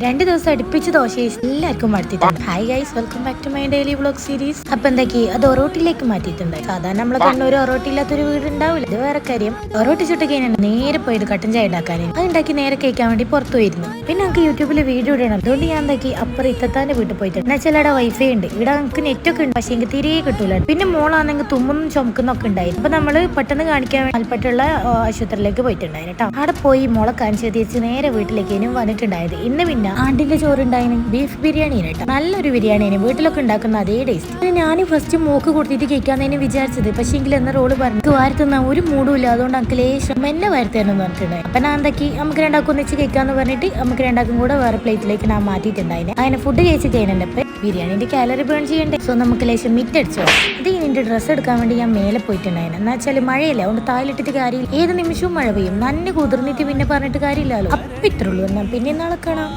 രണ്ട് ദിവസം അടുപ്പിച്ച് ദോശ എല്ലാവർക്കും മടുത്തിട്ടുണ്ട്. Hi guys welcome back to my daily vlog series അപ്പൊ എന്താക്കി? അത് ഒറോട്ടിലേക്ക് മാറ്റിയിട്ടുണ്ട്. സാധാരണ നമ്മളെ കണ്ണൂർ ഒറോട്ടി ഇല്ലാത്തൊരു വീട് ഉണ്ടാവില്ല ഇത് വേറെ കാര്യം. ഒറോട്ടി ചുട്ട് കഴിഞ്ഞാൽ നേരെ പോയത് കട്ടൻ ചായ ഉണ്ടാക്കാൻ അത് ഉണ്ടാക്കി നേരെ കഴിക്കാൻ വേണ്ടി പുറത്തു പോയിരുന്നു. പിന്നെ നമുക്ക് യൂട്യൂബിൽ വീഡിയോ ഇടണം. അതുകൊണ്ട് ഞാൻ എന്താക്കി? അപ്പുറം ഇത്തത്താന്റെ വീട്ടിൽ പോയിട്ട് എന്നാ ചില അവിടെ വൈഫൈ ഉണ്ട്. ഇവിടെ നമുക്ക് നെറ്റ് ഒക്കെ ഉണ്ട്. പക്ഷേ എനിക്ക് തിരികെ കിട്ടൂല. പിന്നെ മോളാണെങ്കിൽ തുമ്മുന്നും ചുമക്കുന്നൊക്കെ ഉണ്ടായിരുന്നു. അപ്പൊ നമ്മൾ പെട്ടെന്ന് കാണിക്കാൻ കൽപ്പറ്റുള്ള ആശുപത്രിയിലേക്ക് പോയിട്ടുണ്ടായിരുന്നു കേട്ടോ. അവിടെ പോയി മോളെ കാണിച്ചു തിരിച്ച് നേരെ വീട്ടിലേക്ക് ഇനിയും വന്നിട്ടുണ്ടായത് ഇന്ന് പിന്നെ ആണ്ടിന്റെ ചോറുണ്ടായിരുന്നു ബീഫ് ബിരിയാണി നല്ലൊരു ബിരിയാണി വീട്ടിലൊക്കെ ഉണ്ടാക്കുന്ന അതേ ടേസ്റ്റ് പിന്നെ ഞാൻ ഫസ്റ്റ് മൂക്ക് കൊടുത്തിട്ട് കേൾക്കാന്നതിന് വിചാരിച്ചത്. പക്ഷേ എങ്കിൽ എന്ന റോൾ പറഞ്ഞു വാരത്തുന്ന ഒരു മൂടും ഇല്ല. അതുകൊണ്ട് എനിക്ക് ലേശം എന്നെ വാരത്തേനെന്ന് പറഞ്ഞിട്ടുണ്ടായി അപ്പൊ ഞാൻ എന്താക്കി? നമുക്ക് രണ്ടാക്കും ഒന്നിച്ച് കഴിക്കാന്ന് പറഞ്ഞിട്ട് നമുക്ക് രണ്ടാക്കും കൂടെ വേറെ പ്ലേറ്റിലേക്ക് ഞാൻ മാറ്റിയിട്ടുണ്ടായിരുന്നു അങ്ങനെ ഫുഡ് കഴിച്ച് കഴിഞ്ഞപ്പോ ബിരിയാണിന്റെ കാലറി ബേൺ ചെയ്യണ്ടേ? സോ നമുക്ക് ലേശം മിറ്റ് അടിച്ചോ അത് ഇതിന്റെ ഡ്രസ്സ് എടുക്കാൻ വേണ്ടി ഞാൻ മേലെ പോയിട്ടുണ്ടായിരുന്നു. എന്നാ വെച്ചാൽ മഴയില്ല അതുകൊണ്ട് തായിലിട്ടിട്ട് കാര്യം ഏത് നിമിഷവും മഴ പെയ്യും. നന്നെ കുതിർന്നിട്ട് പിന്നെ പറഞ്ഞിട്ട് കാര്യമില്ലല്ലോ. അപ്പൊ ഇത്രയുള്ളൂ എന്നാ പിന്നെ നാളെ കാണാം.